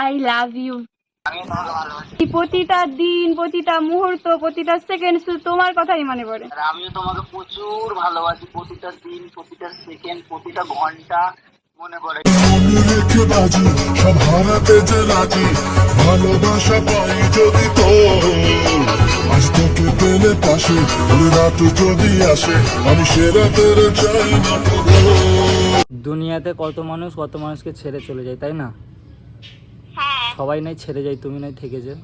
I love you আমি প্রতিটা দিন প্রতিটা মুহূর্ত প্রতিটা সেকেন্ড শুধু তোমার কথাই মনে পড়ে। আমিও তোমাকে প্রচুর ভালোবাসি। প্রতিটা দিন প্রতিটা সেকেন্ড প্রতিটা ঘণ্টা মনে পড়ে। আমি রেখে বাজি? সব হারাতে যে রাজি। ভালোবাসা পাই যদি তো আজ তোকে পেলে পাশে রাত যদি আসে আমি সে রাতের চাই না দুনিয়াতে কত মানুষ কত মানুষকে ছেড়ে চলে যায় তাই না? সবাই নাই ছেড়ে যাই তুমি নাই থেকে যে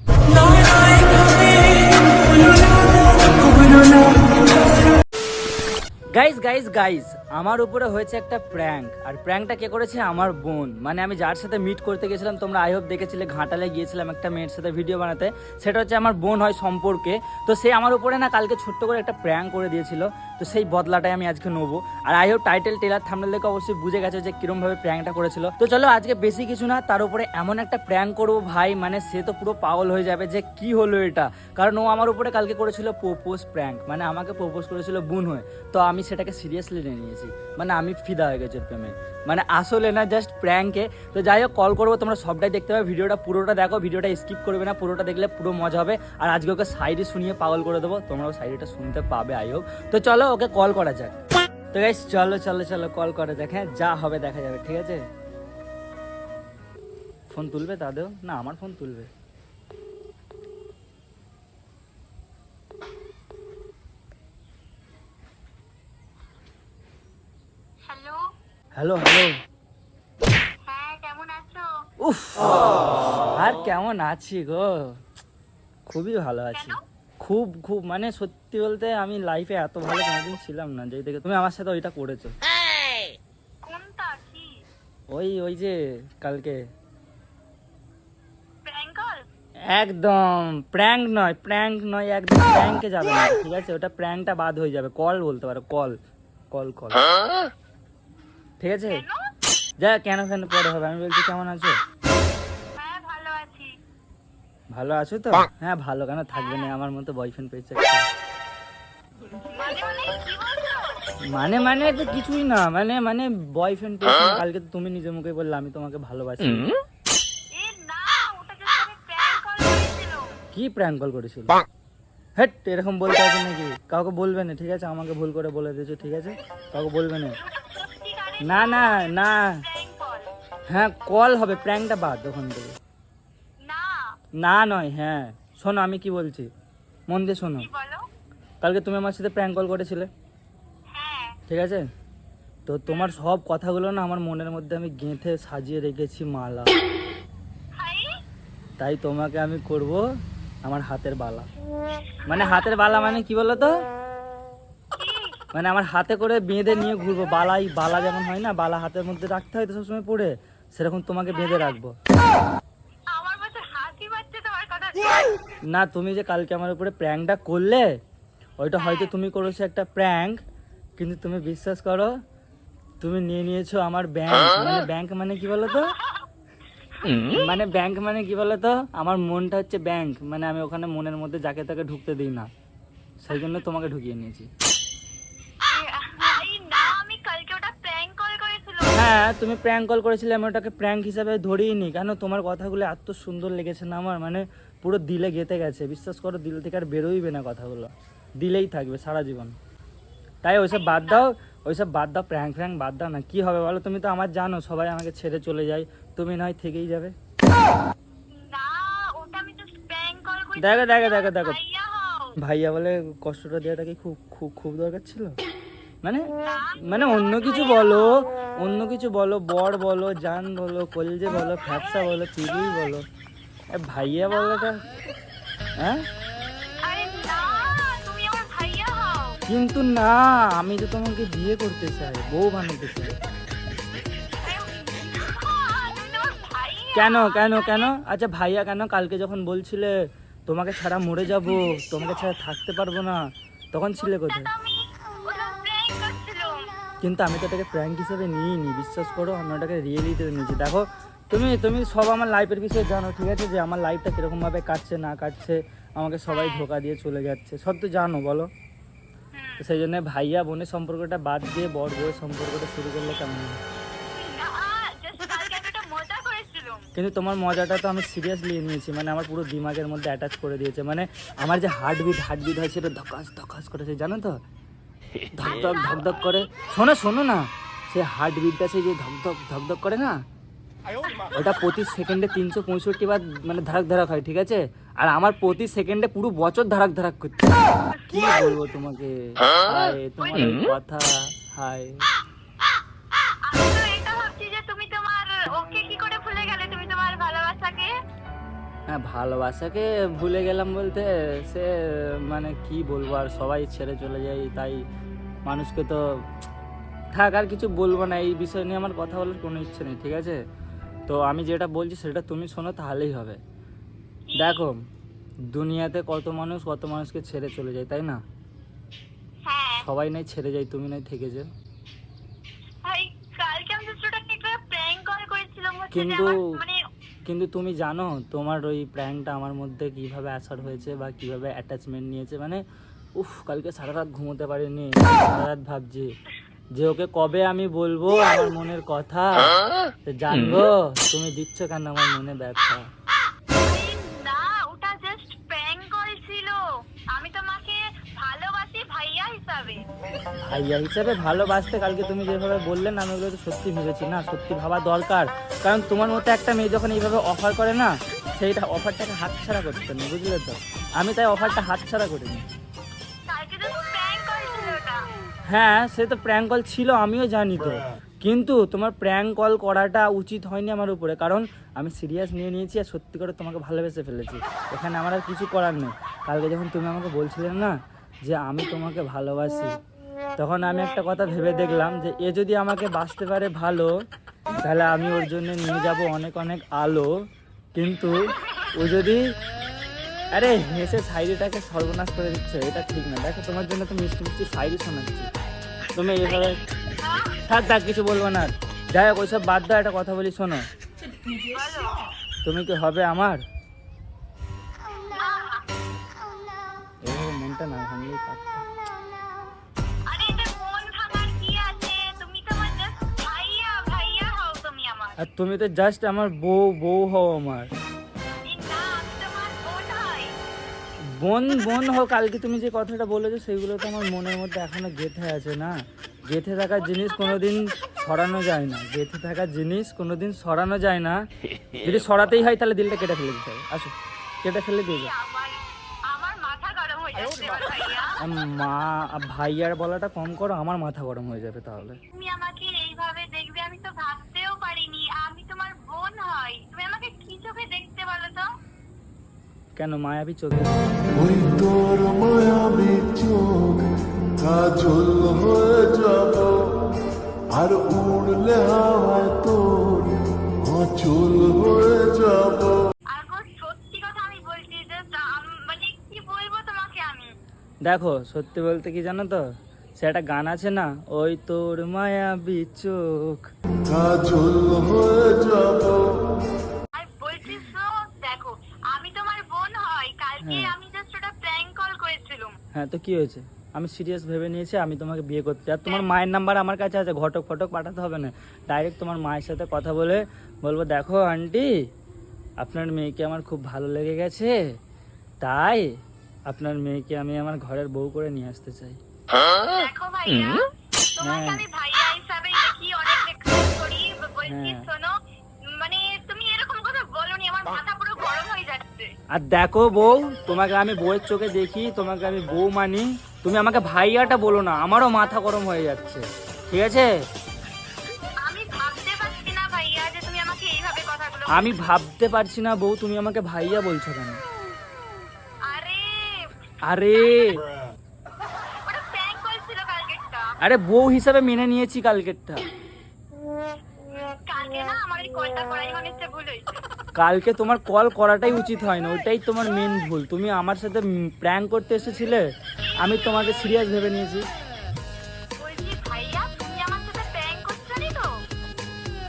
গাইজ গাইজ গাইজ আমার উপরে হয়েছে একটা প্র্যাঙ্ক আর প্র্যাঙ্কটা কে করেছে? আমার বোন। মানে আমি যার সাথে মিট করতে গেছিলাম, তোমরা আই হোপ দেখেছিলে, ঘাটালে গিয়েছিলাম একটা মেয়ের সাথে ভিডিও বানাতে। সেটা হচ্ছে আমার বোন হয় সম্পর্কে। তো সে আমার উপরে না কালকে ছোট্ট করে একটা প্র্যাঙ্ক করে দিয়েছিল। তো সেই বদলাটাই আমি আজকে নেব। আর আই হোপ টাইটেল টেলার থামলে দেখে অবশ্যই বুঝে গেছে যে কিরম ভাবে প্র্যাঙ্কটা করেছিল। তো চলো আজকে বেশি কিছু না, তার উপরে এমন একটা প্র্যাঙ্ক করব ভাই। মানে সে তো পুরো পাগল হয়ে যাবে যে কি হলো এটা? কারণ ও আমার উপরে কালকে করেছিল প্রোপোজ প্র্যাঙ্ক মানে আমাকে প্রোপোজ করেছিল বোন হয়ে। তো আমি সেটাকে সিরিয়াসলি নিয়ে নিয়েছি। মানে আমি ফিদা হয়ে গেছি প্রেমে। মানে আসলে না জাস্ট প্র্যাঙ্কে তো যাই হোক কল করব, তোমরা সবটাই দেখতে পাবে। ভিডিওটা পুরোটা দেখো, ভিডিওটা স্কিপ করবে না, পুরোটা দেখলে পুরো মজা হবে। আর আজকে ওকে সাইডে শুনিয়ে পাগল করে দেবো। তোমরাও সাইডেটা শুনতে পাবে আই হোক তো চলো, ওকে কল করা যাক। তো গাইস চলো চলো চলো কল করা যাক। হ্যাঁ যা হবে দেখা যাবে, ঠিক আছে? ফোন তুলবে তাদেরও? না, আমার ফোন তুলবে হ্যালো হ্যালো হ্যালো হ্যাঁ কেমন আছো? উফ আর কেমন আছি গো? খুবই ভালো আছি। খুব খুব মানে সত্যি বলতে আমি লাইফে এত ভালো কোনোদিন ছিলাম না যেই থেকে তুমি আমার সাথে ওইটা করেছ। কোনটা? ওই ওই যে কালকে। একদম প্র্যাঙ্ক নয় প্র্যাঙ্ক নয় একদম প্র্যাঙ্কে যাবে না ঠিক আছে? ওটা প্র্যাঙ্কটা বাদ হয়ে যাবে। কল বলতে পারো কল কল কল ঠিক আছে? যা কেন কেন পরে হবে? আমি বলছি কেমন আছো? হ্যাঁ ভালো আছো। তো? হ্যাঁ ভালো। কেন থাকবে না? আমার মতো বয়ফ্রেন্ড পেয়েছে মানে মানে কি বলছো? মানে মানে তো কিছুই না। মানে মানে বয়ফ্রেন্ড পেয়েছে। কালকে তো তুমি নিজের মুখে বললে আমি তোমাকে ভালোবাসি। এ না ওটা জাস্ট আমি প্র্যাঙ্ক কল কি প্র্যাঙ্ক কল করেছিল? হেট এরকম বলতে আছে নাকি? কাউকে বলবে না ঠিক আছে? আমাকে ভুল করে বলে দিয়েছ ঠিক আছে? কাউকে বলবে না? না না না। হ্যাঁ কল হবে প্র্যাঙ্কটা বাদ ওখান থেকে। না। নয় হ্যাঁ। শোনো আমি কি বলছি? মন দিয়ে শোনো। কালকে তুমি আমার সাথে প্র্যাঙ্ক কল করেছিলে। হ্যাঁ। ঠিক আছে? তো তোমার সব কথাগুলো না আমার মনের মধ্যে আমি গেঁথে সাজিয়ে রেখেছি মালা। তাই তোমাকে আমি করব আমার হাতের বালা। মানে হাতের বালা মানে কি বলো তো মানে আমার হাতে করে বেঁধে নিয়ে ঘুরবো। বালাই বালা যেমন হয় না বালা হাতের মধ্যে রাখতে হয় তো সবসময় পড়ে সেরকম তোমাকে বেঁধে রাখব। না তুমি যে কালকে আমার উপরে প্র্যাঙ্কটা করলে ওইটা হয়তো তুমি করেছ একটা প্র্যাঙ্ক কিন্তু তুমি বিশ্বাস করো তুমি নিয়ে নিয়েছো আমার ব্যাংক। মানে ব্যাংক মানে কি বলো তো মানে ব্যাংক মানে কি বলো তো আমার মনটা হচ্ছে ব্যাংক মানে আমি ওখানে মনের মধ্যে যাকে তাকে ঢুকতে দিই না সেই জন্য তোমাকে ঢুকিয়ে নিয়েছি হাই না আমি কালকে ওটা প্র্যাঙ্ক কল করেছিলাম হ্যাঁ তুমি প্র্যাঙ্ক কল করেছিলে আমি ওটাকে প্র্যাঙ্ক হিসাবে ধরেই নি কেন? তোমার কথাগুলো এত সুন্দর লেগেছে না আমার? মানে পুরো দিলে গেতে গেছে। বিশ্বাস করো দিল থেকে আর বেরোইবে না কথাগুলো। দিলেই থাকবে সারা জীবন। তাই ওইসব বাদ দাও ওইসব বাদ দাও প্র্যাঙ্ক ফ্র্যাঙ্ক বাদ দাও না। কি হবে বলো? তুমি তো আমার জানো সবাই আমাকে ছেড়ে চলে যায়। তুমি নয় থেকেই যাবে। দেখো দেখো দেখো দেখো। ভাইয়া ভাইয়া বলে কষ্টটা দেওয়াটা কি খুব খুব খুব দরকার ছিল? মানে মানে অন্য কিছু বলো অন্য কিছু বলো বর বলো জান বলো কলজে বলো ফ্যাপসা বলো পিড়ি বলো। ভাইয়া বলোটা হ্যাঁ? আমার ভাইয়া হও। কিন্তু না আমি তো তোমাকে বিয়ে করতে চাই বউ বানাতে চাই। কেন কেন কেন? আচ্ছা ভাইয়া কেন? কালকে যখন বলছিলে তোমাকে ছাড়া মরে যাব তোমাকে ছাড়া থাকতে পারব না তখন ছিলে কোথায়? কিন্তু আমি তো ওটাকে প্র্যাঙ্ক হিসেবে নিয়ে নি বিশ্বাস করো আমি ওটাকে রিয়েলিতে নিয়েছি। দেখো তুমি তুমি সব আমার লাইফের বিষয়ে জানো ঠিক আছে? যে আমার লাইফটা কীরকমভাবে কাটছে না কাটছে আমাকে সবাই ধোকা দিয়ে চলে যাচ্ছে সব তো জানো বলো? সেই জন্য ভাইয়া বোনের সম্পর্কটা বাদ দিয়ে বড় বউয়ের সম্পর্কটা শুরু করলে কেমন হয়? কিন্তু তোমার মজাটা তো আমি সিরিয়াসলি নিয়েছি মানে আমার পুরো দিমাগের মধ্যে অ্যাটাচ করে দিয়েছে মানে আমার যে হার্টবিট হার্টবিট হয় সেটা ধকাস ধকাস করেছে জানো তো? ধকধক ধকধক করে। শোনো শোনো না সে হার্টবিটটা সে যে ধকধক ধকধক করে না ওটা প্রতি সেকেন্ডে তিনশো পঁয়ষট্টি বার মানে ধারাক ধারাক হয় ঠিক আছে? আর আমার প্রতি সেকেন্ডে পুরো বছর ধারাক ধারাক করছে। কি বলব তোমাকে? হায়? তোমার কথা হায়। হ্যাঁ ভালোবাসাকে ভুলে গেলাম বলতে সে মানে কি বলব আর সবাই ছেড়ে চলে যায় তাই মানুষকে তো থাক আর কিছু বলব না এই বিষয় নিয়ে আমার কথা বলার কোনো ইচ্ছে নেই ঠিক আছে? তো আমি যেটা বলছি সেটা তুমি শোনো তাহলেই হবে। দেখো দুনিয়াতে কত মানুষ কত মানুষকে ছেড়ে চলে যায় তাই না? হ্যাঁ। সবাই নাই ছেড়ে যায় তুমি নাই থেকে যে কিন্তু- কিন্তু তুমি জানো তোমার ওই প্র্যাঙ্কটা আমার মধ্যে কীভাবে অ্যাসার হয়েছে বা কীভাবে অ্যাটাচমেন্ট নিয়েছে? মানে উফ কালকে সারা রাত ঘুমোতে পারিনি। সারা রাত ভাবছি যে ওকে কবে আমি বলব আমার মনের কথা? তো জানব তুমি দিচ্ছ কেন আমার মনে ব্যথা? ভাইয়া হিসাবে ভালোবাসতে কালকে তুমি যেভাবে বললে না আমি ওগুলো তো সত্যি ভেবেছি না সত্যি ভাবা দরকার। কারণ তোমার মতো একটা মেয়ে যখন এইভাবে অফার করে না সেইটা অফারটাকে হাতছাড়া করতে নেই বুঝলে তো? আমি তাই অফারটা হাতছাড়া করিনি। হ্যাঁ সে তো প্র্যাঙ্ক কল ছিল আমিও জানি তো। কিন্তু তোমার প্র্যাঙ্ক কল করাটা উচিত হয়নি আমার উপরে কারণ আমি সিরিয়াস নিয়ে নিয়েছি আর সত্যি করে তোমাকে ভালোবেসে ফেলেছি। এখানে আমার আর কিছু করার নেই। কালকে যখন তুমি আমাকে বলছিলে না যে আমি তোমাকে ভালোবাসি তখন আমি একটা কথা ভেবে দেখলাম যে এ যদি আমাকে বাঁচতে পারে ভালো তাহলে আমি ওর জন্য নিয়ে যাব অনেক অনেক আলো। কিন্তু ও যদি আরে হেসে শায়রিটাকে সর্বনাশ করে দিচ্ছে এটা ঠিক না। দেখো তোমার জন্য তো মিষ্টি মিষ্টি শায়রি শোনাচ্ছি। তুমি এভাবে থাক থাক কিছু বলব না। যাই হোক ওইসব বাদ দাও একটা কথা বলি শোনো। তুমি কি হবে আমার? মনটা না ভাঙলেই আর তুমি তো জাস্ট আমার বউ বউ হও আমার। বোন বোন হও, কালকে তুমি যে কথাটা বলেছ, সেগুলো তো আমার মনের মধ্যে এখনও গেঁথে আছে না। গেঁথে থাকার জিনিস কোনোদিন সরানো যায় না। গেঁথে থাকার জিনিস কোনোদিন সরানো যায় না। যদি সরাতেই হয়, তাহলে দিলটা কেটে ফেলে দিতে হবে। আসো, কেটে ফেলে দিয়ে যাও। আমার আমার মা ভাইয়ার বলাটা কম করো, আমার মাথা গরম হয়ে যাবে তাহলে। আমাকে কেন মায়াবী চোখে? ওই তোর মায়াবী চোখ কাজল হয়ে যাব আর উড়লে হাওয়ায় তোর অচল হয়ে যাব। সত্যি কথা আমি বলছি যে মানে কি বলব তোমাকে আমি? দেখো সত্যি বলতে কি জানো তো? সে একটা গান আছে না? ওই তোর মায়াবী চোখ কাজল হয়ে যাব আর বলছি শো, দেখো আমি তোমার বোন হই কালকে হ্যাঁ। আমি জাস্ট ওটা প্র্যাঙ্ক কল করেছিলাম হ্যাঁ তো কি হয়েছে? আমি সিরিয়াস ভেবে নিয়েছি আমি তোমাকে বিয়ে করতে। চাই। আর তোমার মায়ের নাম্বার আমার কাছে আছে ঘটক ফটক পাঠাতে হবে না। ডাইরেক্ট তোমার মায়ের সাথে কথা বলে বলব দেখো আন্টি আপনার মেয়েকে আমার খুব ভালো লেগে গেছে তাই আপনার মেয়েকে আমি আমার ঘরের বউ করে নিয়ে আসতে চাই। হ্যাঁ। আর দেখো বউ তোমাকে আমি বউয়ের চোখে দেখি তোমাকে আমি বউ মানি। তুমি আমাকে ভাইয়াটা বলো না আমারও মাথা গরম হয়ে যাচ্ছে। ঠিক আছে? আমি ভাবতে পারছি না বউ তুমি আমাকে ভাইয়া বলছো কেন? আরে। আরে। বউ হিসাবে মেনে নিয়েছি কালকেরটা। কালকে না? মনে কালকে তোমার কল করাটাই উচিত হয় না ওটাই তোমার মেন ভুল। তুমি আমার সাথে প্র্যাঙ্ক করতে এসেছিলে আমি তোমাকে সিরিয়াস ভেবে নিয়েছি।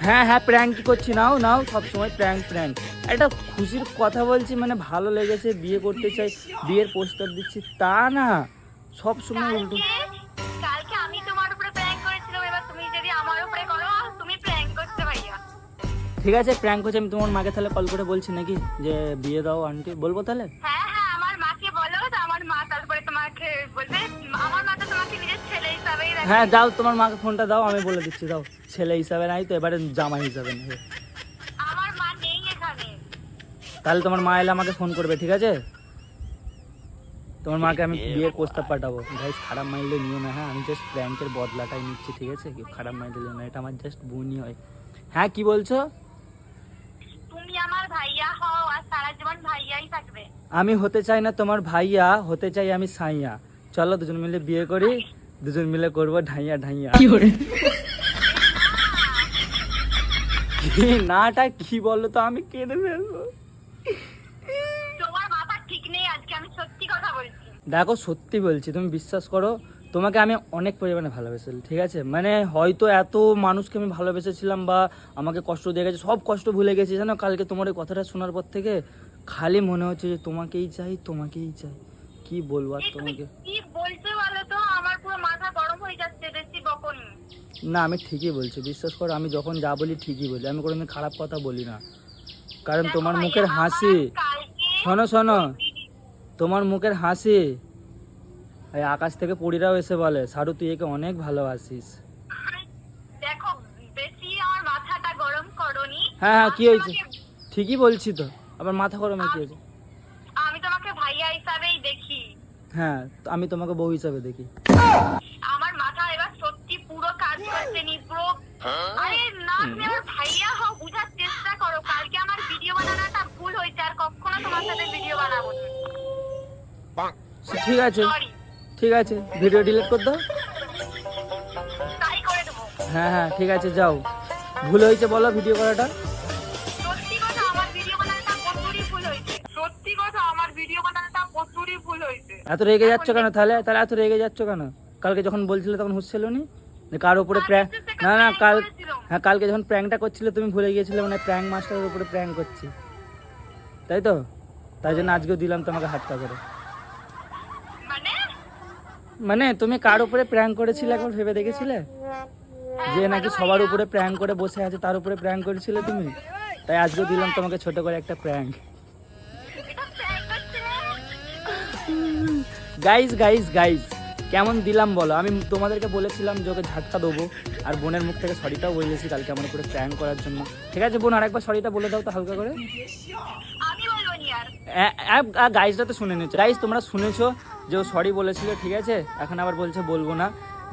হ্যাঁ হ্যাঁ প্র্যাঙ্ক করছি। নাও নাও সবসময় প্র্যাঙ্ক প্র্যাঙ্ক একটা খুশির কথা বলছি মানে ভালো লেগেছে বিয়ে করতে চাই বিয়ের প্রস্তাব দিচ্ছি তা না। সব সময় উল্টো। ঠিক আছে প্র্যাঙ্ক হচ্ছে আমি তোমার মাকে তাহলে কল করে বলছি নাকি? যে বিয়ে দাও আন্টি বলব তাহলে? হ্যাঁ হ্যাঁ আমার মাকে বলো তো আমার মা তারপরে তোমাকে বলবে। আমার মা তো তোমাকে নিজের ছেলে হিসাবেই দেখে। হ্যাঁ দাও তোমার মাকে ফোনটা দাও আমি বলে দিচ্ছি দাও। ছেলে হিসাবে নাই তো এবারে জামাই হিসাবে নেবে। আমার মা নেই এখানে। তাহলে তোমার মা এলে আমাকে ফোন করবে ঠিক আছে? তোমার মাকে আমি বিয়ের প্রস্তাব পাঠাবো। ভাই খারাপ মাইন্ডে নিও না হ্যাঁ আমি জাস্ট প্র্যাঙ্কের বদলাটাই নিচ্ছি ঠিক আছে? খারাপ মাইন্ডে নিও না এটা আমার জাস্ট বোনই হয়। হ্যাঁ কি বলছো? ভাইয়া হও আর সারা জীবন ভাইয়াই থাকবে। আমি হতে চাই না তোমার ভাইয়া হতে চাই আমি সাইয়া। চলো দুজন মিলে বিয়ে করি দুজন মিলে করব ঢাইয়া ঢাইয়া। কি নাটা কি বলো তো আমি কেঁদে ফেলব। তোমার মাথা ঠিক নেই আজকে আমি সত্যি কথা বলছি। দেখো সত্যি বলছি তুমি বিশ্বাস করো তোমাকে আমি অনেক পরিমাণে ভালোবেসে ঠিক আছে? মানে হয়তো এত মানুষকে আমি ভালোবেসেছিলাম বা আমাকে কষ্ট দিয়ে গেছে সব কষ্ট ভুলে গেছি। জানো কালকে তোমার এই কথাটা শোনার পর থেকে খালি মনে হচ্ছে যে তোমাকেই চাই তোমাকেই চাই। কি বলব আর তোমাকে? কি বলছো বলো তো? আমার পুরো মাথা গরম হয়ে যাচ্ছে বেশি বকনি। না আমি ঠিকই বলছি বিশ্বাস করো আমি যখন যা বলি ঠিকই বলি আমি কোনোদিন খারাপ কথা বলি না। কারণ তোমার মুখের হাসি শোনো শোনো তোমার মুখের হাসি আকাশ থেকে পরিরাও এসে বলে সারু তুই একে অনেক ভালোবাসিস। দেখো বেশি আমার মাথাটা গরম করনি। হ্যাঁ হ্যাঁ কি হয়েছে? ঠিকই বলছি তো। আবার মাথা গরমে কি হয়েছে? আমি তোমাকে ভাইয়া হিসাবেই দেখি। হ্যাঁ আমি তোমাকে বউ হিসাবে দেখি। আমার মাথা এবার সত্যি পুরো কাজ করছে নি পুরো আরে না তুমি আমার ভাইয়া হও বুঝার চেষ্টা করো। কালকে আমার ভিডিও বানানোটা ভুল হয়েছে আর কখনো তোমার সাথে ভিডিও বানাবো সে ঠিক আছে। সরি ঠিক আছে ভিডিও ডিলিট করে দাও। হ্যাঁ হ্যাঁ ঠিক আছে যাও। ভুল হয়েছে বলো ভিডিও করাটা। এত রেগে যাচ্ছ কেন? তাহলে তাহলে এত রেগে যাচ্ছ কেন? কালকে যখন বলছিলে তখন হুঁশ ছিল নি কার উপরে প্র্যাঙ্ক না না কাল হ্যাঁ কালকে যখন প্র্যাঙ্কটা করছিলে তুমি ভুলে গিয়েছিলে মানে প্র্যাঙ্ক মাস্টারের উপরে প্র্যাঙ্ক করছি। তাই তো? তাই জন্য আজকেও দিলাম তোমাকে হাতটা করে মানে তুমি কার উপরে প্র্যাঙ্ক করেছিলে একবার ভেবে দেখেছিলে? যে নাকি সবার উপরে প্র্যাঙ্ক করে বসে আছে, তার উপরে প্র্যাঙ্ক করেছিলে তুমি? তাই আজকেও দিলাম তোমাকে ছোট করে একটা প্র্যাঙ্ক গাইজ গাইজ গাইজ কেমন দিলাম বলো? আমি তোমাদেরকে বলেছিলাম যে ওকে ঝাটকা দেবো, আর বোনের মুখ থেকে সরিটাও বলেছি কালকে আমার উপরে প্র্যাঙ্ক করার জন্য। ঠিক আছে বোন, আরেকবার সরিটা বলে দাও তো হালকা করে। গাইজটা তো শুনে নিচ্ছ গাইজ তোমরা শুনেছো যে ও সরি বলেছিল, ঠিক আছে? এখন আবার বলছে, বলব না।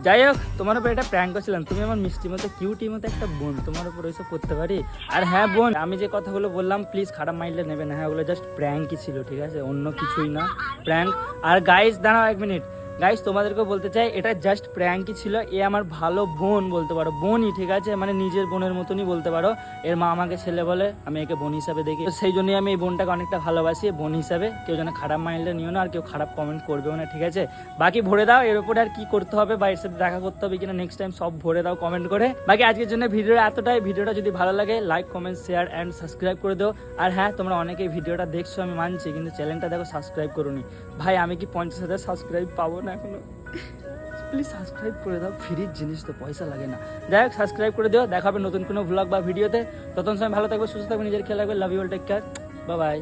যাই হোক, তোমার উপর এটা প্র্যাঙ্ক করছিলাম। তুমি আমার মিষ্টি মতো কিউটি মতো একটা বোন, তোমার উপর ওইসব করতে পারি? আর হ্যাঁ বোন, আমি যে কথাগুলো বললাম প্লিজ খারাপ মাইন্ডে নেবে না। হ্যাঁ ওগুলো জাস্ট প্র্যাঙ্কই ছিল, ঠিক আছে? অন্য কিছুই না। প্র্যাঙ্ক আর গাইজ দাঁড়াও এক মিনিট গাইজ তোমাদেরকে বলতে চাই, এটা জাস্ট প্র্যাঙ্কই ছিল। এ আমার ভালো বোন বলতে পারো। বোনই, ঠিক আছে? মানে নিজের বোনের মতনই বলতে পারো। এর মা আমাকে ছেলে বলে, আমি একে বোন হিসাবে দেখি। সেই জন্যই আমি এই বোনটাকে অনেকটা ভালোবাসি বোন হিসাবে। কেউ যেন খারাপ মাইন্ডে নিও না, আর কেউ খারাপ কমেন্ট করবেও না, ঠিক আছে? বাকি ভরে দাও, এর উপরে আর কি করতে হবে বা এর সাথে দেখা করতে হবে কিনা নেক্সট টাইম সব ভরে দাও কমেন্ট করে। বাকি আজকের জন্য ভিডিও এতটাই। ভিডিওটা যদি ভালো লাগে like comment share and subscribe করে দাও। আর হ্যাঁ তোমরা অনেকেই ভিডিওটা দেখছ, আমি মানছি, কিন্তু চ্যানেলটা দেখো সাবস্ক্রাইব করোনি। ভাই, আমি কি পঞ্চাশ হাজার সাবস্ক্রাইব পাবো না? এখনও। প্লিজ সাবস্ক্রাইব করে দাও, ফ্রির জিনিস তো পয়সা লাগে না। যাই হোক সাবস্ক্রাইব করে দিও দেখা হবে নতুন কোনো ভ্লগ বা ভিডিওতে ততক্ষণ সময় ভালো থাকবে, সুস্থ থাকবে, নিজের খেয়াল রাখবে love you take care bye